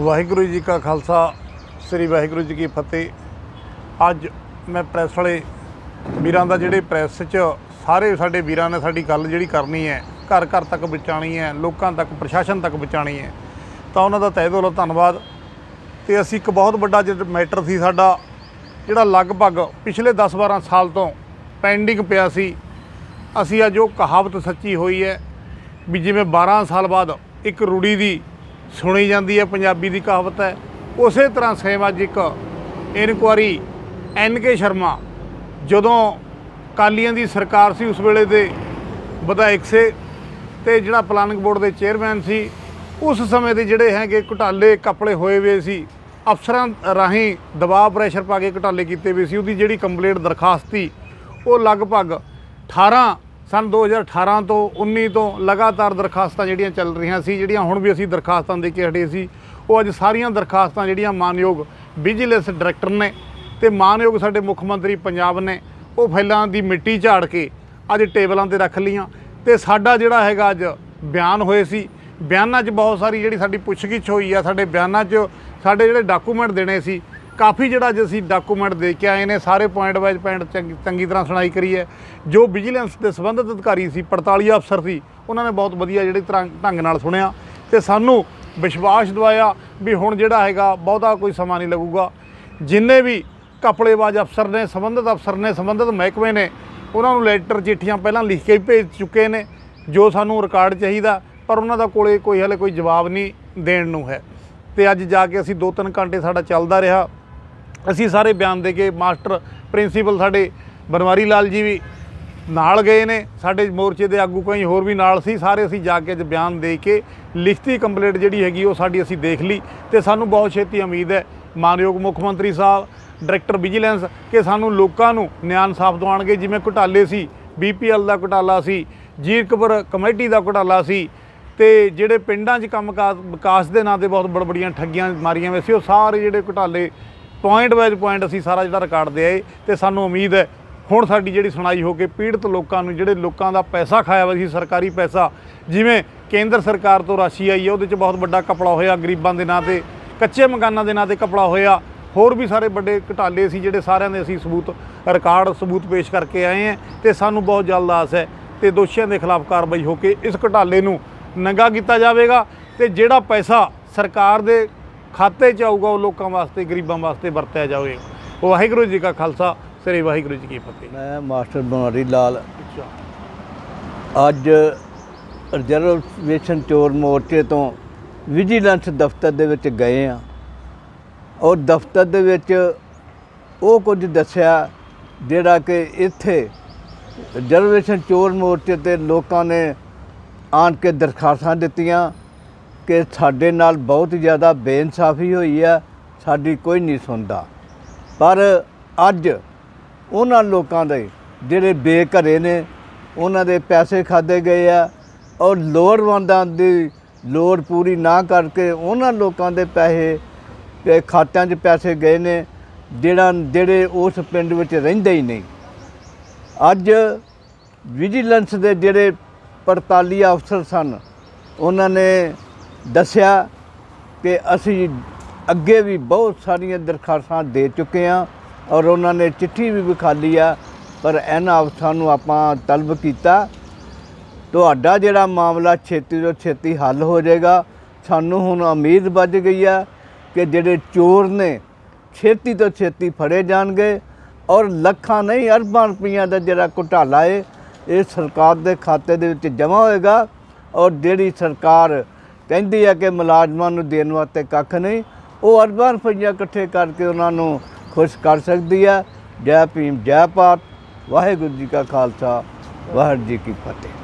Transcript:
ਵਾਹਿਗੁਰੂ ਜੀ ਕਾ ਖਾਲਸਾ, ਸ੍ਰੀ ਵਾਹਿਗੁਰੂ ਜੀ ਕੀ ਫਤਿਹ। ਅੱਜ ਮੈਂ ਪ੍ਰੈਸ ਵਾਲੇ ਵੀਰਾਂ ਦਾ ਜਿਹੜੇ ਪ੍ਰੈਸ 'ਚ ਸਾਰੇ ਸਾਡੇ ਵੀਰਾਂ ਨੇ ਸਾਡੀ ਗੱਲ ਜਿਹੜੀ ਕਰਨੀ ਹੈ, ਘਰ ਘਰ ਤੱਕ ਪਹੁੰਚਾਉਣੀ ਹੈ, ਲੋਕਾਂ ਤੱਕ, ਪ੍ਰਸ਼ਾਸਨ ਤੱਕ ਪਹੁੰਚਾਉਣੀ ਹੈ, ਤਾਂ ਉਹਨਾਂ ਦਾ ਤਹਿ ਦਿਲੋਂ ਧੰਨਵਾਦ। ਤੇ ਅਸੀਂ ਇੱਕ ਬਹੁਤ ਵੱਡਾ ਜਿਹੜਾ ਮੈਟਰ ਸੀ ਸਾਡਾ, ਜਿਹੜਾ ਲਗਭਗ ਪਿਛਲੇ 10-12 ਸਾਲ ਤੋਂ ਪੈਂਡਿੰਗ ਪਿਆ ਸੀ, ਅਸੀਂ ਅੱਜ ਉਹ ਕਹਾਵਤ ਸੱਚੀ ਹੋਈ ਹੈ ਵੀ ਜਿਵੇਂ 12 ਸਾਲ ਬਾਅਦ ਇੱਕ ਰੂੜੀ ਦੀ ਸੁਣੀ ਜਾਂਦੀ ਹੈ, ਪੰਜਾਬੀ ਦੀ ਕਹਾਵਤ ਹੈ। ਉਸੇ ਤਰ੍ਹਾਂ ਸੇਮ ਅੱਜ ਇੱਕ ਇਨਕੁਆਰੀ ਐਨ ਕੇ ਸ਼ਰਮਾ ਜਦੋਂ ਕਾਲੀਆਂ ਦੀ ਸਰਕਾਰ ਸੀ, ਉਸ ਵੇਲੇ ਦੇ ਵਿਧਾਇਕ ਸੇ ਤੇ ਜਿਹੜਾ ਪਲਾਨਿੰਗ ਬੋਰਡ ਦੇ ਚੇਅਰਮੈਨ ਸੀ, ਉਸ ਸਮੇਂ ਦੇ ਜਿਹੜੇ ਹੈਗੇ ਘੁਟਾਲੇ ਕਪੜੇ ਹੋਏ ਵੇ ਸੀ, ਅਫਸਰਾਂ ਰਾਹੀਂ ਦਬਾਅ ਪ੍ਰੈਸ਼ਰ ਪਾ ਕੇ ਘੁਟਾਲੇ ਕੀਤੇ ਵੇ ਸੀ, ਉਹਦੀ ਜਿਹੜੀ ਕੰਪਲੀਟ ਦਰਖਾਸਤ ਸੀ, ਉਹ ਲਗਭਗ 18 ਸਨ 2018 ਤੋਂ 19 ਤੋਂ ਲਗਾਤਾਰ ਦਰਖਾਸਤਾਂ ਜਿਹੜੀਆਂ ਚੱਲ ਰਹੀਆਂ ਸੀ, ਜਿਹੜੀਆਂ ਹੁਣ ਵੀ ਅਸੀਂ ਦਰਖਾਸਤਾਂ ਦੇ ਕੇ ਹਟੇ ਸੀ, ਉਹ ਅੱਜ ਸਾਰੀਆਂ ਦਰਖਾਸਤਾਂ ਜਿਹੜੀਆਂ ਮਾਨਯੋਗ ਵਿਜੀਲੈਂਸ ਡਾਇਰੈਕਟਰ ਨੇ ਤੇ ਮਾਨਯੋਗ ਸਾਡੇ ਮੁੱਖ ਮੰਤਰੀ ਪੰਜਾਬ ਨੇ, ਉਹ ਫੈਲਾਂ ਦੀ ਮਿੱਟੀ ਝਾੜ ਕੇ ਅੱਜ ਟੇਬਲਾਂ ਤੇ ਰੱਖ ਲੀਆਂ ਤੇ ਸਾਡਾ ਜਿਹੜਾ ਹੈਗਾ ਅੱਜ ਬਿਆਨ ਹੋਏ ਸੀ, ਬਿਆਨਾਂ 'ਚ ਬਹੁਤ ਸਾਰੀ ਜਿਹੜੀ ਸਾਡੀ ਪੁੱਛਗਿੱਛ ਹੋਈ ਆ, ਸਾਡੇ ਬਿਆਨਾਂ 'ਚ ਸਾਡੇ ਜਿਹੜੇ ਡਾਕੂਮੈਂਟ ਦੇਣੇ ਸੀ ਕਾਫੀ ਜਿਹੜਾ ਅੱਜ ਅਸੀਂ ਡਾਕੂਮੈਂਟ ਦੇ ਕੇ ਆਏ ਨੇ, ਸਾਰੇ ਪੁਆਇੰਟ ਵਾਈਜ਼ ਪੁਆਇੰਟ ਚੰਗੀ ਚੰਗੀ ਤਰ੍ਹਾਂ ਸੁਣਾਈ ਕਰੀ ਹੈ। ਜੋ ਵਿਜੀਲੈਂਸ ਦੇ ਸੰਬੰਧਿਤ ਅਧਿਕਾਰੀ ਸੀ 45 ਅਫਸਰ ਸੀ, ਉਹਨਾਂ ਨੇ ਬਹੁਤ ਵਧੀਆ ਜਿਹੜੇ ਤਰ੍ਹਾਂ ਢੰਗ ਨਾਲ ਸੁਣਿਆ ਤੇ ਸਾਨੂੰ ਵਿਸ਼ਵਾਸ ਦਵਾਇਆ ਵੀ ਹੁਣ ਜਿਹੜਾ ਹੈਗਾ ਬਹੁਤਾ ਕੋਈ ਸਮਾਂ ਨਹੀਂ ਲੱਗੂਗਾ। ਜਿੰਨੇ ਵੀ ਕਪੜੇਬਾਜ਼ ਅਫਸਰ ਨੇ, ਸੰਬੰਧਿਤ ਅਫਸਰ ਨੇ, ਸੰਬੰਧਿਤ ਮਹਿਕਮੇ ਨੇ, ਉਹਨਾਂ ਨੂੰ ਲੈਟਰ ਚਿੱਠੀਆਂ ਪਹਿਲਾਂ ਲਿਖ ਕੇ ਭੇਜ ਚੁੱਕੇ ਨੇ, ਜੋ ਸਾਨੂੰ ਰਿਕਾਰਡ ਚਾਹੀਦਾ, ਪਰ ਉਹਨਾਂ ਦਾ ਕੋਲੇ ਕੋਈ ਹਲੇ ਕੋਈ ਜਵਾਬ ਨਹੀਂ ਦੇਣ ਨੂੰ ਹੈ। ਤੇ ਅੱਜ ਜਾ ਕੇ ਅਸੀਂ 2-3 ਘੰਟੇ ਸਾਡਾ ਚੱਲਦਾ ਰਿਹਾ। ਅਸੀਂ ਸਾਰੇ ਬਿਆਨ ਦੇ ਕੇ ਮਾਸਟਰ ਪ੍ਰਿੰਸੀਪਲ ਸਾਡੇ ਬਨਵਾਰੀ ਲਾਲ ਜੀ ਵੀ ਨਾਲ ਗਏ ਨੇ, ਸਾਡੇ ਮੋਰਚੇ ਦੇ ਆਗੂ ਕਈ ਹੋਰ ਵੀ ਨਾਲ ਸੀ, ਸਾਰੇ ਅਸੀਂ ਜਾ ਕੇ ਅੱਜ ਬਿਆਨ ਦੇ ਕੇ ਲਿਖਤੀ ਕੰਪਲੀਟ ਜਿਹੜੀ ਹੈਗੀ ਉਹ ਸਾਡੀ ਅਸੀਂ ਦੇਖ ਲਈ ਤੇ ਸਾਨੂੰ ਬਹੁਤ ਛੇਤੀ ਉਮੀਦ ਹੈ, ਮਾਨਯੋਗ ਮੁੱਖ ਮੰਤਰੀ ਸਾਹਿਬ, ਡਾਇਰੈਕਟਰ ਵਿਜੀਲੈਂਸ ਕਿ ਸਾਨੂੰ ਲੋਕਾਂ ਨੂੰ ਨਿਆਂ ਇਨਸਾਫ ਦਿਵਾਉਣਗੇ, ਜਿਵੇਂ ਘੁਟਾਲੇ ਸੀ, ਬੀਪੀਐਲ ਦਾ ਘੁਟਾਲਾ ਸੀ, ਜੀਰਕਪੁਰ ਕਮੇਟੀ ਦਾ ਘੁਟਾਲਾ ਸੀ ਤੇ ਜਿਹੜੇ ਪਿੰਡਾਂ 'ਚ ਕੰਮ ਕਾਰ ਵਿਕਾਸ ਦੇ ਨਾਂ ਤੇ ਬਹੁਤ ਬੜ ਬੜੀਆਂ ਠੱਗੀਆਂ ਮਾਰੀਆਂ ਵੇ ਸੀ, ਉਹ ਸਾਰੇ ਜਿਹੜੇ ਘੁਟਾਲੇ ਪੁਆਇੰਟ ਵਾਈਜ਼ ਪੁਆਇੰਟ ਅਸੀਂ ਸਾਰਾ ਜਿਹੜਾ ਰਿਕਾਰਡ ਦੇ ਆਏ ਤੇ ਸਾਨੂੰ ਉਮੀਦ ਹੈ ਹੁਣ ਸਾਡੀ ਜਿਹੜੀ ਸੁਣਾਈ ਹੋ ਕੇ ਪੀੜਤ ਲੋਕਾਂ ਨੂੰ, ਜਿਹੜੇ ਲੋਕਾਂ ਦਾ ਪੈਸਾ ਖਾਇਆ ਹੋਇਆ ਸੀ, ਸਰਕਾਰੀ ਪੈਸਾ, ਜਿਵੇਂ ਕੇਂਦਰ ਸਰਕਾਰ ਤੋਂ ਰਾਸ਼ੀ ਆਈ ਹੈ, ਉਹਦੇ 'ਚ ਬਹੁਤ ਵੱਡਾ ਕਪੜਾ ਹੋਇਆ, ਗਰੀਬਾਂ ਦੇ ਨਾਂ ਤੇ, ਕੱਚੇ ਮਕਾਨਾਂ ਦੇ ਨਾਂ ਤੇ ਕਪੜਾ ਹੋਇਆ, ਹੋਰ ਵੀ ਸਾਰੇ ਵੱਡੇ ਘਟਾਲੇ ਸੀ ਜਿਹੜੇ ਸਾਰਿਆਂ ਦੇ ਅਸੀਂ ਸਬੂਤ ਰਿਕਾਰਡ ਸਬੂਤ ਪੇਸ਼ ਕਰਕੇ ਆਏ ਹਾਂ ਤੇ ਸਾਨੂੰ ਬਹੁਤ ਜਲਦ ਆਸ ਹੈ ਤੇ ਦੋਸ਼ੀਆਂ ਦੇ ਖਿਲਾਫ ਕਾਰਵਾਈ ਹੋ ਕੇ ਇਸ ਘਟਾਲੇ ਨੂੰ ਨੰਗਾ ਕੀਤਾ ਜਾਵੇਗਾ ਤੇ ਜਿਹੜਾ ਪੈਸਾ ਸਰਕਾਰ ਦੇ ਖਾਤੇ 'ਚ ਆਊਗਾ ਉਹ ਲੋਕਾਂ ਵਾਸਤੇ ਗਰੀਬਾਂ ਵਾਸਤੇ ਵਰਤਿਆ ਜਾਵੇ। ਵਾਹਿਗੁਰੂ ਜੀ ਕਾ ਖਾਲਸਾ ਸ੍ਰੀ ਵਾਹਿਗੁਰੂ ਜੀ ਕੀ ਫਤਿਹ। ਮੈਂ ਮਾਸਟਰ ਬਨਵਾਰੀ ਲਾਲ। ਅੱਜ ਰਿਜ਼ਰਵੇਸ਼ਨ ਚੋਰ ਮੋਰਚੇ ਤੋਂ ਵਿਜੀਲੈਂਸ ਦਫ਼ਤਰ ਦੇ ਵਿੱਚ ਗਏ ਆ ਔਰ ਦਫ਼ਤਰ ਦੇ ਵਿੱਚ ਉਹ ਕੁਝ ਦੱਸਿਆ ਜਿਹੜਾ ਕਿ ਇੱਥੇ ਰਿਜ਼ਰਵੇਸ਼ਨ ਚੋਰ ਮੋਰਚੇ ਤੇ ਲੋਕਾਂ ਨੇ ਆਣ ਕੇ ਦਰਖਾਸਤਾਂ ਦਿੱਤੀਆਂ। ਕਿ ਸਾਡੇ ਨਾਲ ਬਹੁਤ ਜ਼ਿਆਦਾ ਬੇਇਨਸਾਫੀ ਹੋਈ ਆ, ਸਾਡੀ ਕੋਈ ਨਹੀਂ ਸੁਣਦਾ। ਪਰ ਅੱਜ ਉਹਨਾਂ ਲੋਕਾਂ ਦੇ ਜਿਹੜੇ ਬੇਘਰੇ ਨੇ, ਉਹਨਾਂ ਦੇ ਪੈਸੇ ਖਾਦੇ ਗਏ ਆ ਔਰ ਲੋੜਵੰਦਾਂ ਦੀ ਲੋੜ ਪੂਰੀ ਨਾ ਕਰਕੇ ਉਹਨਾਂ ਲੋਕਾਂ ਦੇ ਪੈਸੇ ਤੇ ਖਾਤਿਆਂ 'ਚ ਪੈਸੇ ਗਏ ਨੇ, ਜਿਹੜਾ ਜਿਹੜੇ ਉਸ ਪਿੰਡ ਵਿੱਚ ਰਹਿੰਦੇ ਹੀ ਨਹੀਂ। ਅੱਜ ਵਿਜੀਲੈਂਸ ਦੇ ਜਿਹੜੇ 48 ਅਫਸਰ ਸਨ, ਉਹਨਾਂ ਨੇ ਦੱਸਿਆ ਕਿ ਅਸੀਂ ਅੱਗੇ ਵੀ ਬਹੁਤ ਸਾਰੀਆਂ ਦਰਖਾਸਤਾਂ ਦੇ ਚੁੱਕੇ ਹਾਂ ਔਰ ਉਹਨਾਂ ਨੇ ਚਿੱਠੀ ਵੀ ਵਿਖਾਲੀ ਆ, ਪਰ ਇਹਨਾਂ ਅਫਸਰਾਂ ਨੂੰ ਆਪਾਂ ਤਲਬ ਕੀਤਾ। ਤੁਹਾਡਾ ਜਿਹੜਾ ਮਾਮਲਾ ਛੇਤੀ ਤੋਂ ਛੇਤੀ ਹੱਲ ਹੋ ਜਾਏਗਾ, ਸਾਨੂੰ ਹੁਣ ਉਮੀਦ ਵੱਜ ਗਈ ਆ ਕਿ ਜਿਹੜੇ ਚੋਰ ਨੇ ਛੇਤੀ ਤੋਂ ਛੇਤੀ ਫੜੇ ਜਾਣਗੇ ਔਰ ਲੱਖਾਂ ਨਹੀਂ ਅਰਬਾਂ ਰੁਪਈਆਂ ਦਾ ਜਿਹੜਾ ਘੁਟਾਲਾ ਏ, ਇਹ ਸਰਕਾਰ ਦੇ ਖਾਤੇ ਦੇ ਵਿੱਚ ਜਮ੍ਹਾਂ ਹੋਏਗਾ ਔਰ ਜਿਹੜੀ ਸਰਕਾਰ ਕਹਿੰਦੀ ਹੈ ਕਿ ਮੁਲਾਜ਼ਮਾਂ ਨੂੰ ਦੇਣ ਵਾਸਤੇ ਕੱਖ ਨਹੀਂ। ਉਹ ਅਰਬਾਂ ਰੁਪਈਆ ਇਕੱਠੇ ਕਰਕੇ ਉਹਨਾਂ ਨੂੰ ਖੁਸ਼ ਕਰ ਸਕਦੀ ਹੈ ਜੈ ਭੀਮ, ਜੈ ਭਾਰਤ। ਵਾਹਿਗੁਰੂ ਜੀ ਕਾ ਖਾਲਸਾ, ਵਾਹਿਗੁਰੂ ਜੀ ਕੀ ਫਤਿਹ।